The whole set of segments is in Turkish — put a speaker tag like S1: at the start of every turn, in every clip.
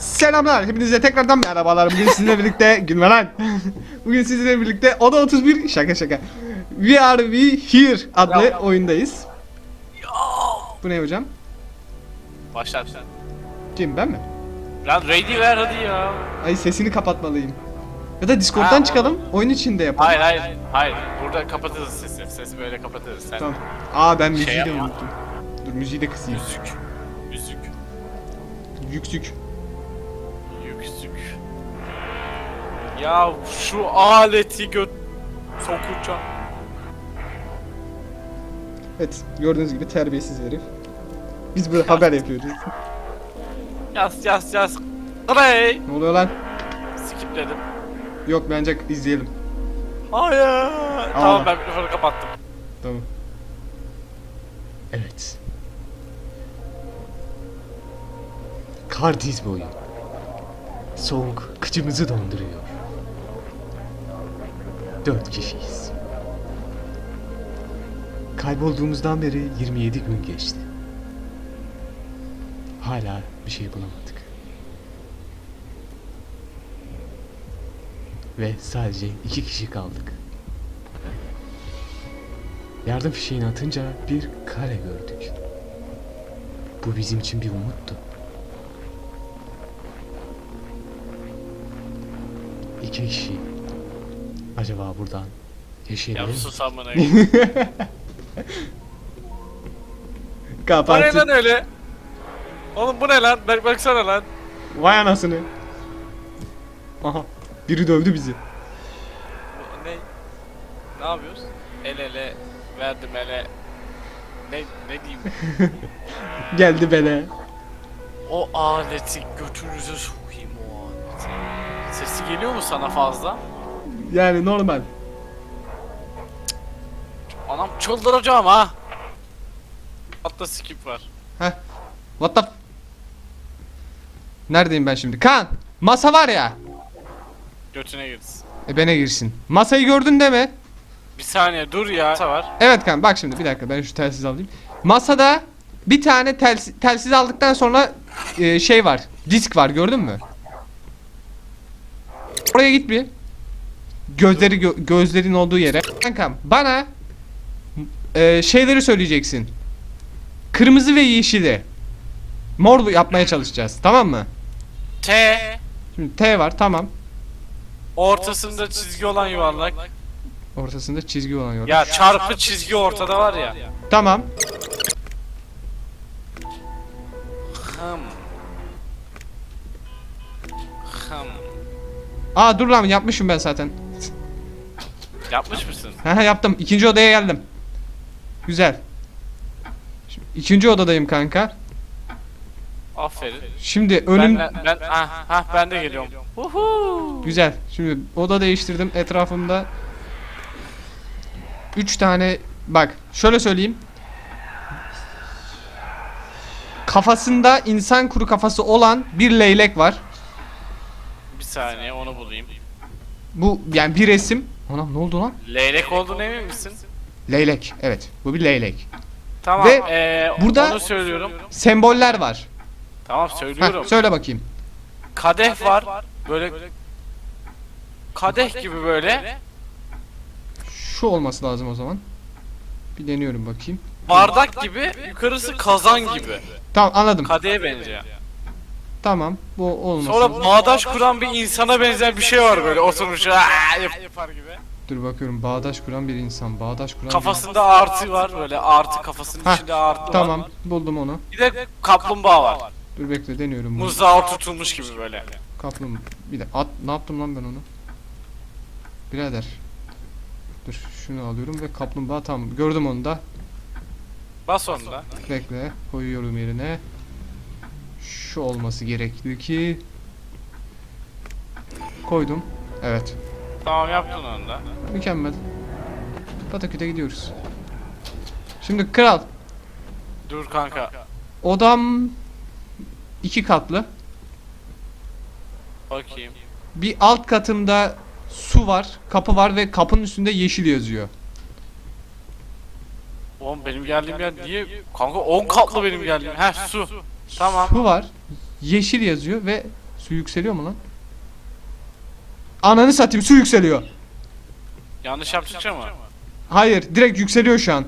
S1: Selamlar. Hepinize tekrardan merhabalar. Bugün sizinle birlikte gülme lan. Bugün sizinle birlikte Oda 31 şaka şaka. We are we here adlı
S2: Ya.
S1: oyundayız. Bu ne hocam?
S2: Başlat sen.
S1: Kim ben mi?
S2: Lan ready ver hadi ya.
S1: Ay sesini kapatmalıyım. Ya da Discord'dan
S2: Ha,
S1: çıkalım. Oyun içinde yapalım.
S2: Hayır hayır hayır. Burada kapatırız sesi. Sesi böyle kapatırız. Sen
S1: Tamam. Aa ben müziği de
S2: yapma.
S1: unuttum. Dur müziği de kısayım.
S2: Müzik. Müzik.
S1: Yüksük.
S2: Yüksük. Ya şu aleti göt sokacağım.
S1: Evet gördüğünüz gibi terbiyesiz herif. Biz böyle haber yapıyoruz.
S2: Yaz yaz yaz. Ray.
S1: Ne oluyor lan?
S2: Skipledim.
S1: Yok bence izleyelim.
S2: Hayır. Tamam ben mikrofonu kapattım.
S1: Tamam. Evet. Kar diz boyu. Soğuk kıçımızı donduruyor. Dört kişiyiz. Kaybolduğumuzdan beri 27 gün geçti. Hala bir şey bulamadık. Ve sadece iki kişi kaldık. Yardım fişeğini atınca bir kare gördük. Bu bizim için bir umuttu. İki kişi. Acaba buradan
S2: Ya
S1: mi?
S2: sus amına. Bu ne
S1: Kapat.
S2: lan öyle? Oğlum bu ne lan? Bak baksana lan.
S1: Vay anasını. Aha. Biri dövdü bizi.
S2: Bu Ne? Ne yapıyoruz? El ele verdim ele. Ne ne diyeyim?
S1: Geldi bele.
S2: O aleti götünüze sokayım o aleti. Sesi geliyor mu sana fazla?
S1: Yani normal.
S2: Anam çıldıracağım ha. Hatta skip var.
S1: Heh. What the Neredeyim ben şimdi? Kaan! Masa var ya.
S2: Götüne girsin.
S1: E bana girsin. Masayı gördün değil mi?
S2: Bir saniye dur ya. Masa var.
S1: Evet Kaan bak şimdi bir dakika ben şu telsizi alayım. Masada bir tane telsiz, telsiz aldıktan sonra e, şey var. Disk var gördün mü? Oraya git bir. Gözleri gö- gözlerin olduğu yere. Kankam bana e, şeyleri söyleyeceksin. Kırmızı ve yeşili. Mor yapmaya çalışacağız. Tamam mı?
S2: T.
S1: Şimdi T var tamam.
S2: Ortasında çizgi olan yuvarlak.
S1: Ortasında çizgi olan yol.
S2: Ya çarpı çizgi ortada var ya.
S1: Tamam.
S2: Hım.
S1: Aa dur lan yapmışım ben zaten.
S2: Yapmış mısın?
S1: Haha yaptım. İkinci odaya geldim. Güzel. Şimdi ikinci odadayım kanka.
S2: Aferin.
S1: Şimdi önüm
S2: Ben, ben, ah, ah, ben de geliyorum. Uhu.
S1: güzel. Şimdi oda değiştirdim. Etrafımda 3 tane bak şöyle söyleyeyim. Kafasında insan kuru kafası olan bir leylek var.
S2: Saniye onu bulayım.
S1: Bu yani bir resim. Anam ne oldu lan?
S2: Leylek olduğunu emin misin?
S1: Leylek. Evet. Bu bir leylek.
S2: Tamam.
S1: Ve
S2: eee,
S1: burada-
S2: onu söylüyorum.
S1: Semboller var.
S2: Tamam
S1: Heh,
S2: söylüyorum.
S1: söyle bakayım.
S2: Kadeh var. Böyle kadeh gibi böyle.
S1: Şu olması lazım o zaman. Bir deniyorum bakayım.
S2: Bardak gibi, yukarısı kazan gibi.
S1: Tamam anladım.
S2: Kadehe benziyor.
S1: Tamam. Bu olmasın.
S2: Sonra bağdaş kuran bir insana benzer bir şey var böyle oturmuş "Aa!" yap- yapar gibi.
S1: Dur bakıyorum. Bağdaş kuran bir insan. Bağdaş kuran bir
S2: Kafasında artı var böyle artı kafasının
S1: Hah,
S2: içinde artı var.
S1: Tamam. Buldum onu.
S2: Bir de kaplumbağa var.
S1: Dur bekle deniyorum bunu.
S2: Muzdağı tutulmuş gibi böyle.
S1: Kaplum. Bir de at ne yaptım lan ben onu? Birader. Dur şunu alıyorum ve kaplumbağa tam gördüm onu da.
S2: Bas onu da.
S1: Bekle koyuyorum yerine. Şu olması gerekli ki koydum. Evet.
S2: Tamam yaptın onu da.
S1: Mükemmel. Pataküte gidiyoruz. Şimdi kral
S2: Dur kanka.
S1: odam iki katlı.
S2: Bakayım.
S1: Bir alt katımda su var, kapı var ve kapının üstünde yeşil yazıyor.
S2: Oğlum benim geldiğim yer niye? Kanka 10 katlı benim geldiğim. Heh su. Tamam.
S1: Su var, yeşil yazıyor ve Su yükseliyor mu lan? Ananı satayım su yükseliyor.
S2: Yanlış yaptıkça mı?
S1: Hayır direkt yükseliyor şu an.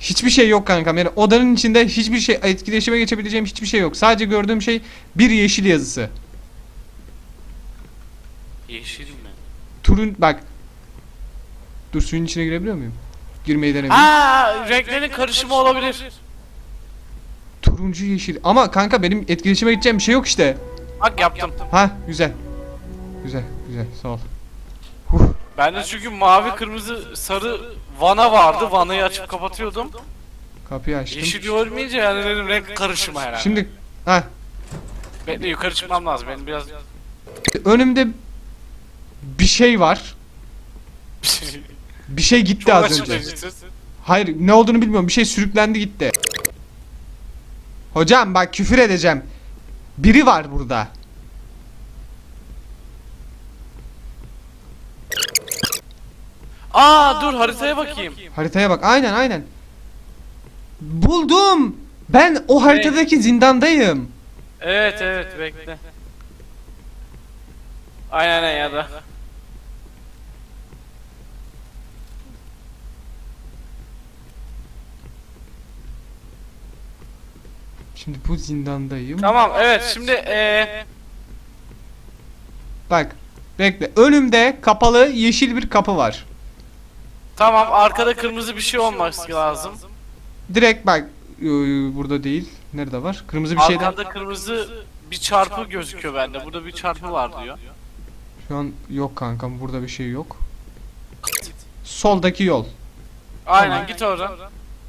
S1: Hiçbir şey yok kankam. Yani odanın içinde hiçbir şey etkileşime geçebileceğim hiçbir şey yok. Sadece gördüğüm şey bir yeşil yazısı.
S2: Yeşil mi?
S1: Turun bak. Dur suyun içine girebiliyor muyum? Girmeyi denemedim.
S2: Aa, renklerin karışımı olabilir.
S1: Turuncu yeşil. Ama kanka benim etkileşime geçeceğim bir şey yok işte.
S2: Bak yaptım.
S1: Ha güzel. Güzel güzel sağ ol.
S2: Bende çünkü mavi, kırmızı, sarı vana vardı. Vanayı açıp kapatıyordum.
S1: Kapıyı açtım.
S2: Yeşil görmeyince yani dedim renk karışımı herhalde.
S1: Şimdi ha
S2: Bekle yukarı çıkmam lazım. Benim biraz
S1: önümde bir şey var. Bir şey gitti
S2: Çok
S1: az önce.
S2: renkli.
S1: Hayır ne olduğunu bilmiyorum. Bir şey sürüklendi gitti. Hocam bak küfür edeceğim. Biri var burada.
S2: Aa dur haritaya bakayım.
S1: Haritaya bak. Aynen aynen. Buldum. Ben o haritadaki zindandayım.
S2: Evet evet bekle. Aynen aynen ya da.
S1: Şimdi bu zindandayım.
S2: Tamam evet şimdi eee
S1: Bak. Bekle. Önümde kapalı yeşil bir kapı var.
S2: tamam arkada kırmızı bir şey olması lazım.
S1: Direkt bak. ee, Burada değil. Nerede var? Kırmızı bir şeyden.
S2: Arkada kırmızı bir çarpı gözüküyor bende. Burada bir çarpı var diyor.
S1: Şu an yok kankam. Burada bir şey yok. Soldaki yol.
S2: Aynen git oradan.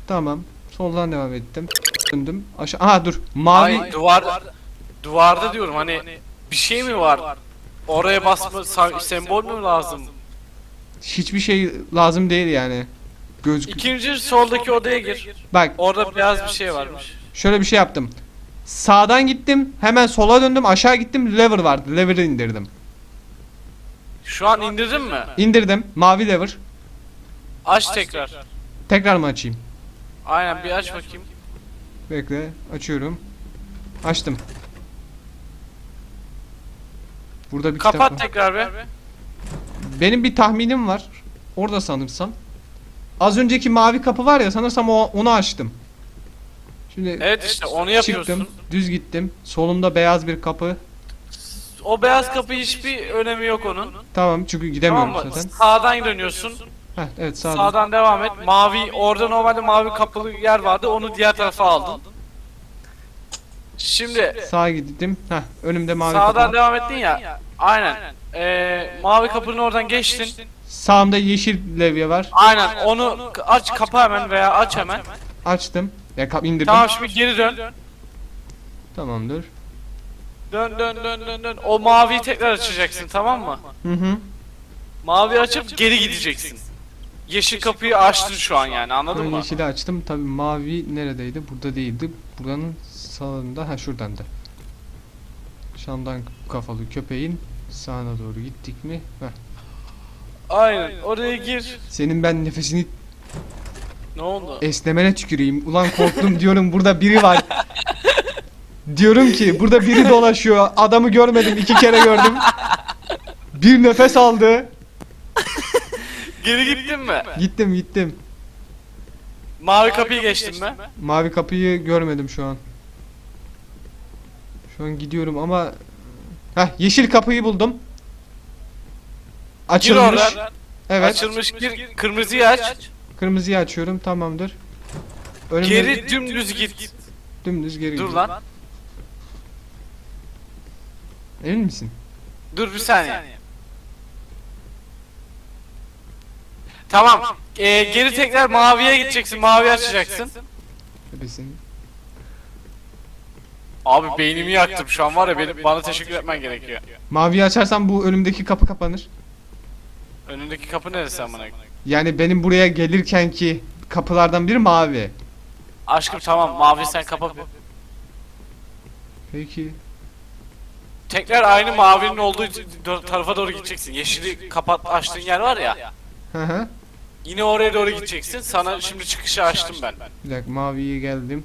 S1: Tamam. Soldan devam ettim. Döndüm. Aşağı. Aha dur. Mavi.
S2: Ay duvar duvarda diyorum hani bir şey mi var? Oraya basma sa- sembol mü lazım?
S1: Hiçbir şey lazım değil yani. Göz.
S2: İkinci soldaki odaya gir.
S1: Bak
S2: Orada beyaz bir şey varmış.
S1: şöyle bir şey yaptım. Sağdan gittim. Hemen sola döndüm. Aşağı gittim. Lever vardı. Lever'ı indirdim.
S2: Şu an indirdin mi?
S1: İndirdim. Mavi lever.
S2: Aç tekrar.
S1: Tekrar mı açayım?
S2: Aynen bir aç bakayım.
S1: Bekle. Açıyorum. Açtım. Burada bir kitap
S2: Kapat
S1: var.
S2: tekrar be.
S1: Benim bir tahminim var. Orada sanırsam. Az önceki mavi kapı var ya sanırsam o, onu açtım. Şimdi
S2: Evet işte onu yapıyorsun.
S1: çıktım. Düz gittim. Solumda beyaz bir kapı.
S2: O beyaz kapı hiçbir önemi yok onun.
S1: Tamam çünkü
S2: Tamam
S1: gidemiyorum
S2: mı?
S1: zaten.
S2: Sağdan dönüyorsun.
S1: Heh, evet sağdan.
S2: Sağdan devam et. Mavi orada normalde mavi kapılı yer vardı. Onu diğer tarafa aldın. Şimdi
S1: Sağa gittim. Heh, önümde mavi
S2: sağdan
S1: kapı.
S2: devam ettin ya. Aynen. Ee, mavi kapının oradan geçtin.
S1: Sağımda yeşil levye var.
S2: Aynen onu aç kapa hemen veya aç hemen.
S1: Açtım. Ya kap indirdim.
S2: Tamam şimdi geri dön.
S1: Tamamdır.
S2: Dön dön dön dön dön. O maviyi tekrar açacaksın tamam mı?
S1: Hı hı.
S2: Mavi açıp geri gideceksin. Yeşil kapıyı açtın şu an yani anladın
S1: Ben
S2: mı?
S1: yeşili açtım. Tabii mavi neredeydi? Burada değildi. Buranın sağında. Ha şuradandı. Şamdan kafalı köpeğin sağına doğru gittik mi? Heh.
S2: Aynen oraya gir.
S1: Senin ben nefesini
S2: Ne oldu?
S1: esnemene tüküreyim. Ulan korktum diyorum burada biri var. diyorum ki burada biri dolaşıyor. Adamı görmedim. iki kere gördüm. Bir nefes aldı.
S2: Geri gittin mi?
S1: Gittim gittim.
S2: Mavi kapıyı geçtin mi?
S1: Mavi kapıyı görmedim şu an. Şu an gidiyorum ama Heh yeşil kapıyı buldum.
S2: Gir
S1: Açılmış.
S2: oradan.
S1: Evet.
S2: Açılmış gir. Kırmızıyı aç.
S1: Kırmızıyı açıyorum. Tamamdır. Önümde
S2: Geri dümdüz git.
S1: dümdüz geri
S2: Dur
S1: gidiyorum.
S2: lan.
S1: Emin misin?
S2: Dur bir saniye. Tamam. Ee, geri tekrar maviye gideceksin. Mavi açacaksın.
S1: Bebesin.
S2: Abi beynimi yaktım şu an var ya benim, bana teşekkür etmen gerekiyor.
S1: Maviyi açarsam bu önümdeki kapı kapanır.
S2: Önündeki kapı neresi amına?
S1: Yani benim buraya gelirken ki kapılardan biri mavi.
S2: Aşkım tamam mavi sen kapa. bir.
S1: Peki.
S2: Tekrar aynı mavinin olduğu tarafa doğru gideceksin. Yeşili kapat açtığın yer var ya.
S1: Hı hı.
S2: Yine oraya doğru gideceksin. Sana şimdi çıkışı açtım ben.
S1: Bir dakika maviye geldim.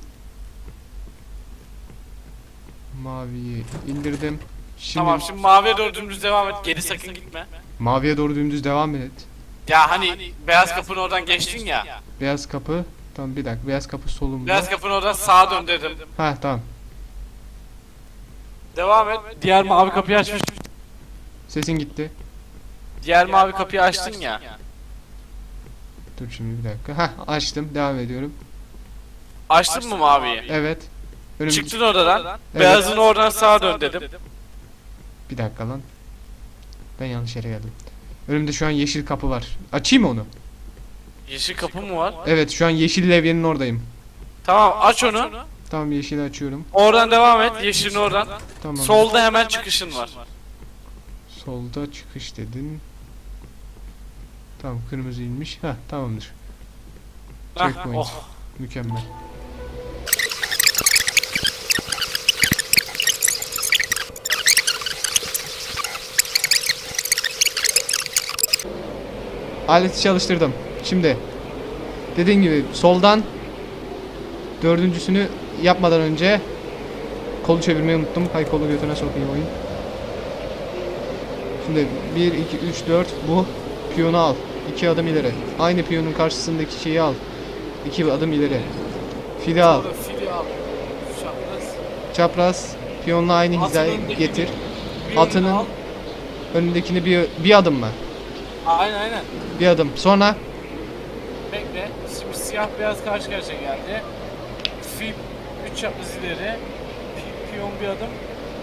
S1: Maviyi indirdim. Şimdi
S2: Tamam şimdi maviye doğru dümdüz devam et. Geri sakın gitme.
S1: maviye doğru dümdüz devam et.
S2: Ya hani beyaz kapının oradan geçtin ya.
S1: Beyaz kapı. Tamam bir dakika. Beyaz kapı solumda.
S2: Beyaz kapının oradan sağa dön dedim.
S1: Ha tamam.
S2: Devam et. Diğer mavi kapıyı açmış.
S1: Sesin gitti.
S2: Diğer mavi kapıyı açtın ya.
S1: Dur şimdi bir dakika. Ha açtım. Devam ediyorum.
S2: Açtın mı maviyi?
S1: Evet. Önüm
S2: Çıktın oradan.
S1: Evet.
S2: Beyazın oradan sağa dön dedim.
S1: bir dakika lan. Ben yanlış yere geldim. Önümde şu an yeşil kapı var. Açayım mı onu?
S2: Yeşil kapı mı var?
S1: Evet şu an yeşil levyenin oradayım.
S2: Tamam aç onu.
S1: Tamam yeşili açıyorum.
S2: Oradan devam et. Yeşilin oradan.
S1: Tamam.
S2: Solda hemen çıkışın var.
S1: Solda çıkış dedin. Tamam kırmızı inmiş. Ha tamamdır.
S2: Hah,
S1: Checkpoint.
S2: oh.
S1: Mükemmel. Aleti çalıştırdım. Şimdi dediğim gibi soldan dördüncüsünü yapmadan önce kolu çevirmeyi unuttum. Hay kolu götüne sokayım oyun. Şimdi 1, 2, 3, 4 bu piyonu al. 2 adım ileri. Aynı piyonun karşısındaki şeyi al. 2 adım ileri. Fili al.
S2: Fili al. Çapraz.
S1: Çapraz piyonla aynı hizaya getir. Atının-
S2: al.
S1: Önündekini bir, bir adım mı?
S2: Aynen aynen.
S1: Bir adım. Sonra
S2: Bekle. Şimdi siyah beyaz karşı karşıya geldi. Fil 3 çapraz ileri. Pi- Piyon bir adım.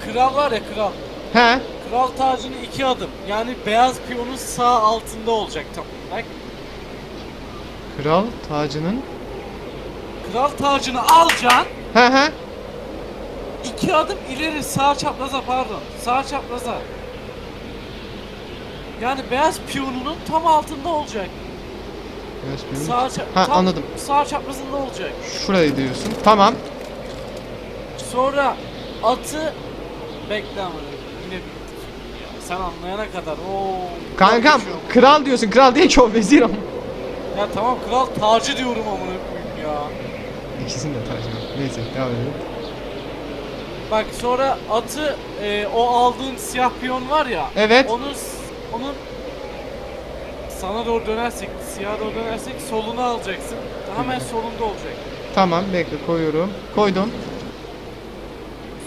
S2: Kral var ya kral.
S1: he
S2: Kral tacını iki adım. Yani beyaz piyonun sağ altında olacak tam olarak.
S1: kral tacının
S2: Kral tacını alacaksın.
S1: he he
S2: iki adım ileri sağ çapraza pardon. Sağ çapraza. Yani beyaz piyonunun tam altında olacak.
S1: Beyaz piyon.
S2: Sağ ça-
S1: Ha,
S2: tam
S1: anladım.
S2: Sağ çaprazında olacak.
S1: Şurayı diyorsun. Tamam.
S2: Sonra atı bekle ama yine bitti film ya. Sen anlayana kadar o
S1: Kankam kral diyorsun. Kral değil ki o vezir ama.
S2: Ya tamam kral tacı diyorum amına koyayım ya.
S1: İkisinin de tacı. Neyse devam edelim.
S2: Bak sonra atı e, o aldığın siyah piyon var ya.
S1: Evet.
S2: Onu onun sana doğru dönersek, siyah doğru dönersek solunu alacaksın. Hemen solunda olacak.
S1: Tamam bekle koyuyorum. Koydum.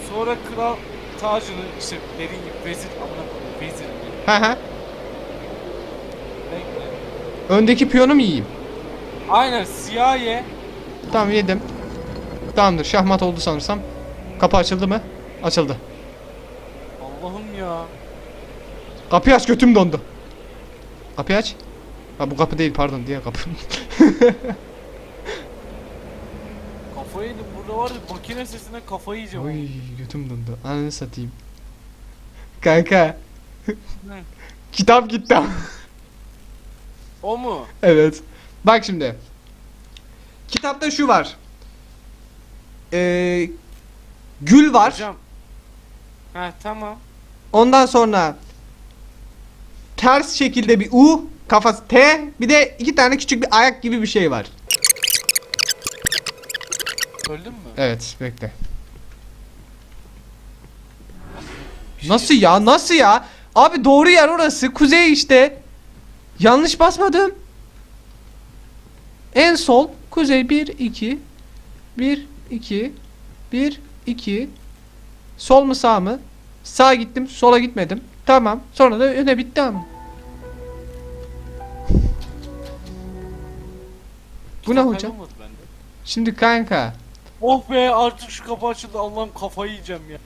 S2: Sonra kral tacını işte dediğin gibi vezir amına koyayım vezir.
S1: He he.
S2: Bekle.
S1: Öndeki piyonu mu yiyeyim?
S2: Aynen siyah ye.
S1: Tamam yedim. Tamamdır. Şahmat oldu sanırsam. Kapı açıldı mı? Açıldı.
S2: Allah'ım ya.
S1: Kapıyı aç götüm dondu. Kapıyı aç. Ha bu kapı değil pardon diğer kapı.
S2: Kafayı yedim. Burada var ya makine sesine kafayı yiyeceğim.
S1: Oy götüm dondu. Ananı satayım. Kanka.
S2: Ne?
S1: Kitap gitti.
S2: O mu?
S1: evet. Bak şimdi. Kitapta şu var. Ee, gül var.
S2: Hocam. Ha tamam.
S1: Ondan sonra ters şekilde bir U, kafası T, bir de iki tane küçük bir ayak gibi bir şey var.
S2: Öldün mü?
S1: Evet, bekle. Nasıl ya? Nasıl ya? Abi doğru yer orası. Kuzey işte. Yanlış basmadım. En sol kuzey 1 2 1 2 1 2 Sol mu sağ mı? Sağa gittim, sola gitmedim. Tamam. Sonra da öne bitti ama. Bu ne hocam? Şimdi kanka
S2: Oh be artık şu kapı açıldı Allah'ım kafayı yiyeceğim ya.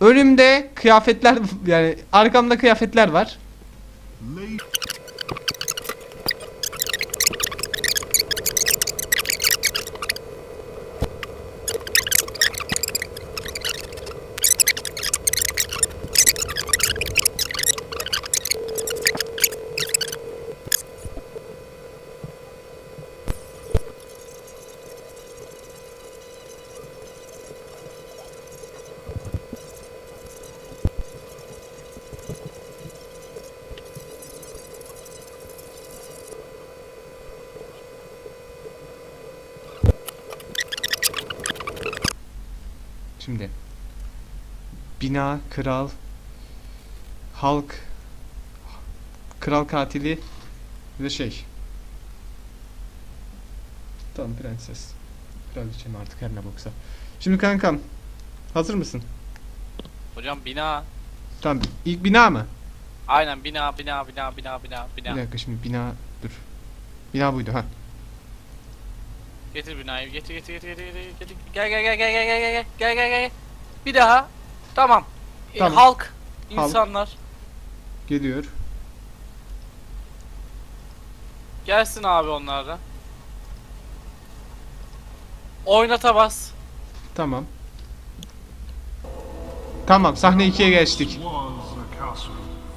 S1: önümde kıyafetler yani arkamda kıyafetler var. Bina, kral, halk, kral katili ve şey. Tamam prenses. Kraliçe mi artık her ne boksa. Şimdi kankam hazır mısın?
S2: Hocam bina.
S1: Tamam ilk bina mı?
S2: Aynen bina bina bina bina bina
S1: Bir
S2: bina.
S1: dakika şimdi bina dur. Bina buydu ha.
S2: Getir binayı getir getir getir getir getir getir. Gel gel gel gel gel gel gel gel gel gel gel. Bir daha. Tamam. E,
S1: Tamam.
S2: halk,
S1: Halk.
S2: insanlar
S1: Geliyor.
S2: gelsin abi onlar da. Oynata bas.
S1: Tamam. Tamam sahne 2'ye geçtik.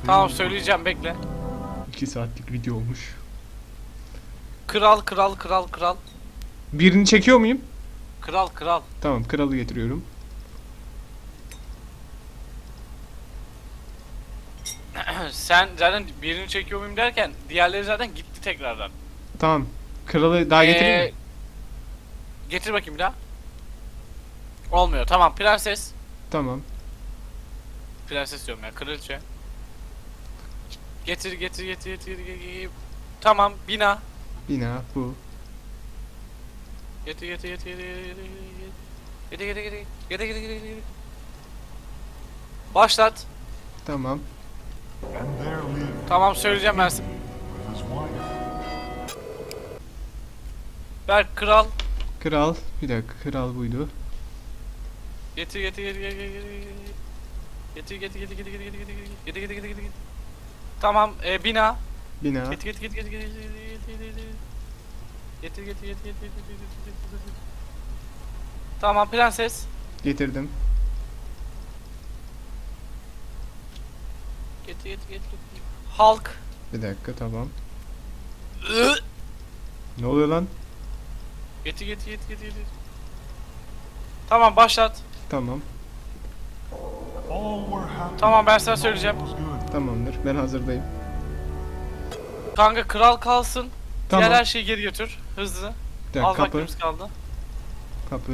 S2: Tamam söyleyeceğim bekle.
S1: 2 saatlik video olmuş.
S2: Kral kral kral kral.
S1: Birini çekiyor muyum?
S2: Kral kral.
S1: Tamam kralı getiriyorum.
S2: Sen zaten birini çekiyor muyum derken diğerleri zaten gitti tekrardan.
S1: Tamam. Kralı daha getireyim
S2: Ee,
S1: mi?
S2: Getir bakayım bir daha. Olmuyor. Tamam prenses.
S1: Tamam.
S2: Prenses diyorum ya kraliçe. Getir getir getir getir. getir, getir. Tamam bina.
S1: Bina bu.
S2: Getir getir getir getir. Getir getir getir. Getir getir getir. getir. Başlat.
S1: Tamam.
S3: And there lived
S2: Tamam söyleyeceğim ben. size. Berk kral.
S1: Kral. Bir dakika kral buydu.
S2: Getir getir getir getir getir. Getir getir getir getir getir getir getir getir getir getir getir. Tamam e, bina.
S1: Bina.
S2: Getir getir getir getir getir getir getir getir. Getir getir getir getir getir getir getir. Tamam prenses.
S1: Getirdim.
S2: Getir getir getir. Halk.
S1: Bir dakika tamam. Ne oluyor lan?
S2: Getir getir getir getir. getir. Tamam başlat.
S1: Tamam.
S2: Tamam ben sana söyleyeceğim.
S1: Tamamdır. Ben hazırdayım.
S2: Kanka kral kalsın.
S1: Tamam.
S2: Diğer her şeyi geri götür. Hızlı.
S1: Bir dakika, kapı.
S2: vaktimiz kaldı.
S1: Kapı.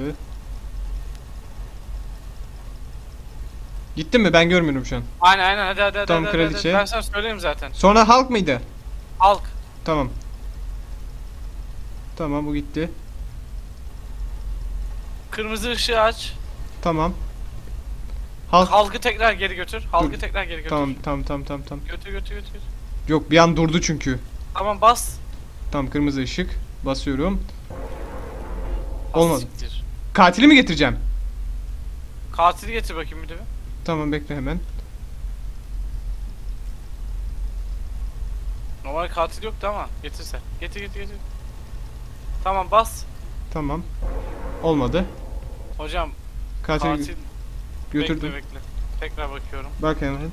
S1: Gittin mi? Ben görmüyorum şu an.
S2: Aynen aynen hadi hadi hadi.
S1: Tamam,
S2: hadi,
S1: kraliçe.
S2: hadi. Ben sana söyleyeyim zaten.
S1: Sonra halk mıydı?
S2: Halk.
S1: Tamam. Tamam bu gitti.
S2: Kırmızı ışığı aç.
S1: Tamam. Halk.
S2: Halkı tekrar geri götür. Halkı
S1: Dur.
S2: tekrar geri götür.
S1: Tamam tamam tamam tamam tamam.
S2: Götür götür götür.
S1: Yok bir an durdu çünkü.
S2: Tamam bas.
S1: Tamam kırmızı ışık. Basıyorum.
S2: Bas,
S1: Olmadı.
S2: siktir.
S1: Katili mi getireceğim?
S2: Katili getir bakayım bir de.
S1: Tamam bekle hemen.
S2: Normal katil yoktu ama getirse. Getir getir getir. Tamam bas.
S1: Tamam. Olmadı.
S2: Hocam
S1: Katili
S2: katil
S1: götürdüm.
S2: bekle bekle. Tekrar bakıyorum.
S1: Bak hemen.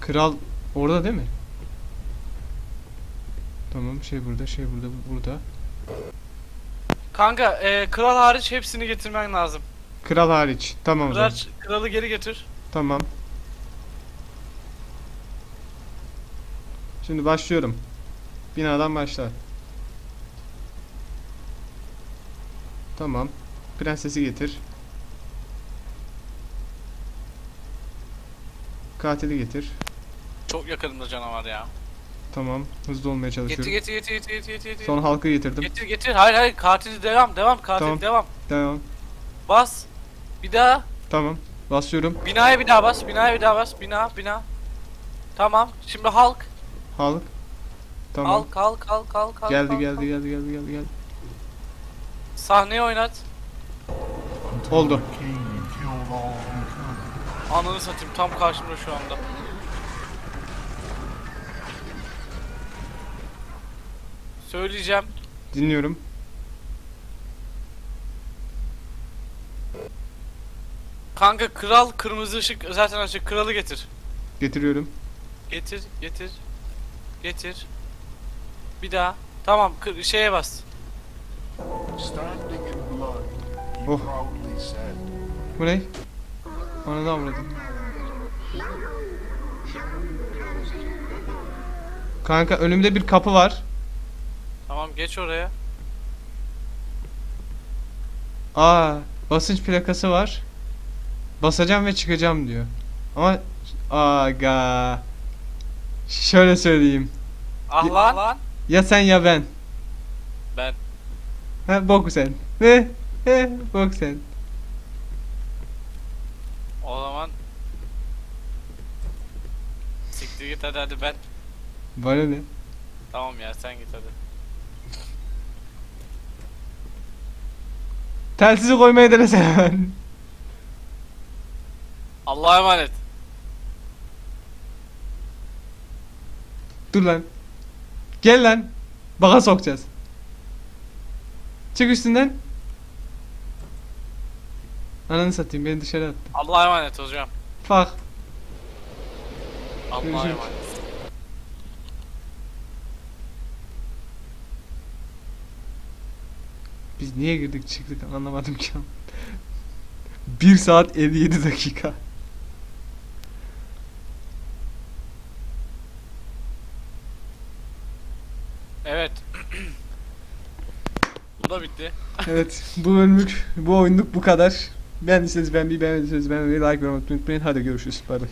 S1: Kral orada değil mi? Tamam şey burada şey burada bu burada.
S2: Kanka e, kral hariç hepsini getirmen lazım.
S1: Kral hariç. Tamam o
S2: Kral,
S1: zaman.
S2: kralı geri getir.
S1: Tamam. Şimdi başlıyorum. Binadan başla. Tamam. Prensesi getir. Katili getir.
S2: Çok yakınımda canavar ya.
S1: Tamam. Hızlı olmaya
S2: Getir
S1: çalışıyorum.
S2: getir getir getir getir getir. getir.
S1: Son halkı getirdim.
S2: Getir getir. Hayır hayır katil devam devam katil
S1: Tamam.
S2: devam.
S1: Tamam.
S2: Bas. Bir daha.
S1: Tamam. Basıyorum.
S2: Binaya bir daha bas. Binaya bir daha bas. Bina bina. Tamam. Şimdi halk.
S1: Halk. Tamam.
S2: Halk halk halk halk halk.
S1: Geldi
S2: halk,
S1: geldi
S2: halk.
S1: geldi geldi geldi geldi.
S2: Sahneyi oynat.
S1: Oldu.
S2: Ananı satayım tam karşımda şu anda. Söyleyeceğim.
S1: Dinliyorum.
S2: Kanka kral kırmızı ışık zaten açık. Kralı getir.
S1: Getiriyorum.
S2: Getir, getir. Getir. Bir daha. Tamam, kır- şeye bas.
S3: Standing in blood, he
S1: Oh.
S3: proudly said,
S1: Bu ne? Ananı avradım. Kanka önümde bir kapı var.
S2: Tamam, geç oraya.
S1: Aa, basınç plakası var. Basacağım ve çıkacağım diyor. Ama aga. Şöyle söyleyeyim.
S2: Ah lan.
S1: Ya sen ya ben.
S2: Ben.
S1: Ha bok sen. Ne? He bok sen.
S2: O zaman Siktir git hadi hadi ben.
S1: Bana ne?
S2: Tamam ya sen git hadi.
S1: Telsizi koymayı denesene hemen.
S2: Allah'a emanet.
S1: Dur lan. Gel lan. Baka sokacağız. Çık üstünden. Ananı satayım beni dışarı attı.
S2: Allah'a emanet hocam.
S1: Fuck.
S2: Allah'a
S1: Görüşürüz.
S2: emanet.
S1: Biz niye girdik çıktık anlamadım ki. 1 saat 57 dakika.
S2: Evet. Bu da bitti.
S1: Evet bu bölümlük bu oyunluk bu kadar. Beğendiyseniz beğenmeyi beğenmediyseniz beğenmeyi like ve unutmayın. Hadi görüşürüz. Bay bay.